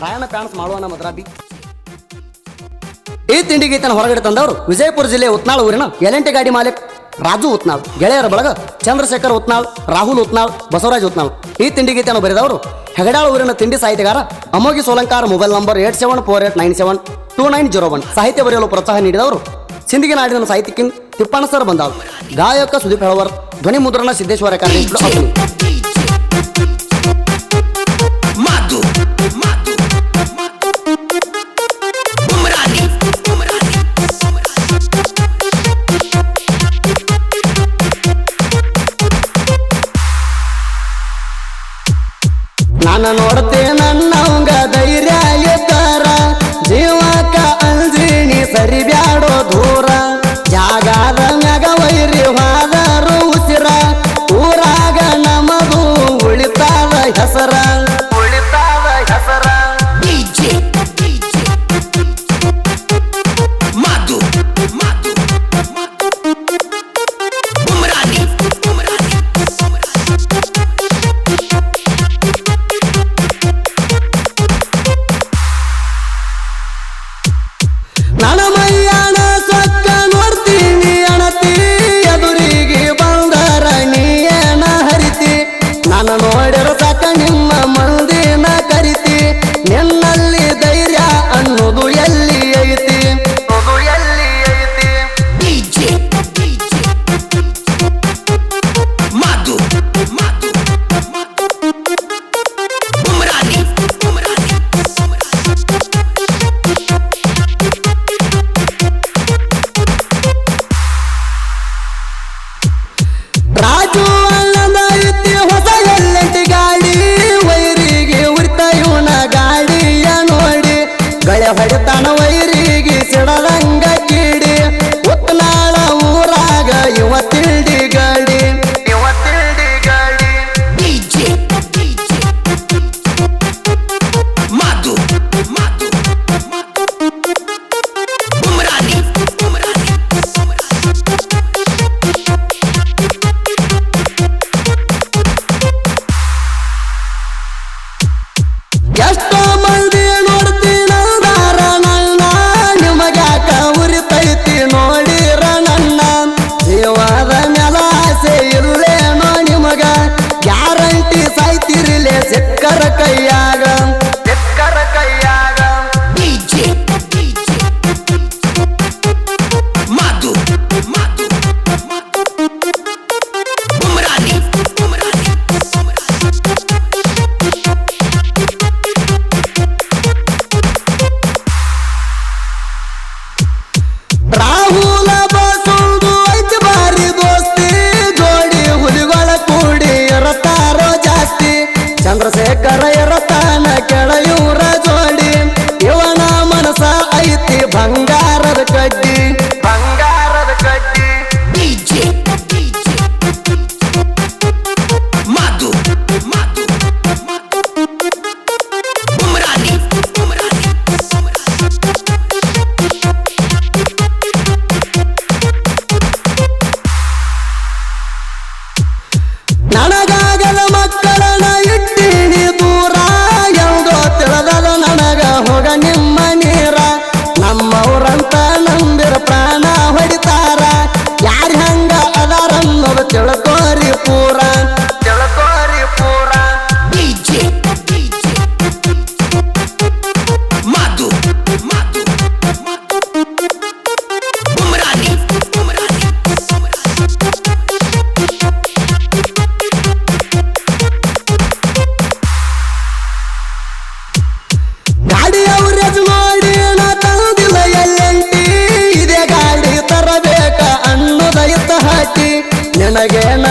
ಪ್ರಯಾಣ ಪ್ಯಾನ್ಸ್ ಮಾಡುವ ಮದ್ರಾಬಿ ಈ ತಿಂಡಿ ಗೀತನ ಹೊರಗಡೆ ತಂದವರು ವಿಜಯಪುರ ಜಿಲ್ಲೆ ಉತ್ನಾಳ್ ಊರಿನ ಎಲೆಂಟೆ ಗಾಡಿ ಮಾಲೀಕ್ ರಾಜು ಉತ್ನಾಳ್, ಗೆಳೆಯರ ಬಳಗ ಚಂದ್ರಶೇಖರ್ ಉತ್ನಾಳ್, ರಾಹುಲ್ ಉತ್ನಾಳ್, ಬಸವರಾಜ್ ಉತ್ನಾಳ್. ಈ ತಿಂಡಿ ಗೀತೆಯನ್ನು ಬರೆದವರು ಹೆಗಡಾಳ ಊರಿನ ತಿಂಡಿ ಸಾಹಿತ್ಯಗಾರ Amogi Solankar mobile number eight seven four eight nine seven two nine zero one. ಸಾಹಿತ್ಯ ಬರೆಯಲು ಪ್ರೋತ್ಸಾಹ ನೀಡಿದವರು ಸಿಂಧಿಗೆ ನಾಡಿನ ಸಾಹಿತ್ಯಕ್ಕೆ ತಿಪ್ಪಣ್ಣ ಸರ್ ಬಂದಾಳ್ ಗಾಯಕ ಸುದೀಪ್ ಹೆಳವರ್ ಧ್ವನಿ ಮುದ್ರಣ ಸಿದ್ದೇಶ್ವರ ಕಾರ್ಯಕ್ರಮ ನಾನು ನೋಡ್ತೆ ನನ್ನವಂಗ ಧೈರ್ಯ ಎದ್ದಾರ ಜೀವಕ ಅಂಜಿನಿ ಸರಿ ಬ್ಯಾಡೋ ದೂರ. ನನ್ನ ಎಷ್ಟೋ ಮಂದಿ ನೋಡ್ತೀನಂದಾರ ನನ್ನ ನಿಮಗ್ಯಾಕ ಉರಿತೈತಿ ನೋಡಿರ ನನ್ನ ಜೀವದ ಮ್ಯಾಲ ಆಸೆ ಇಲ್ಲೇನೋ ನಿಮಗ. ಗ್ಯಾರಂಟಿ ಸಾಯ್ತಿರ್ಲೆ ಸಿಕ್ಕರ ಕೈಯಾಗ. ನಿನಗೇನ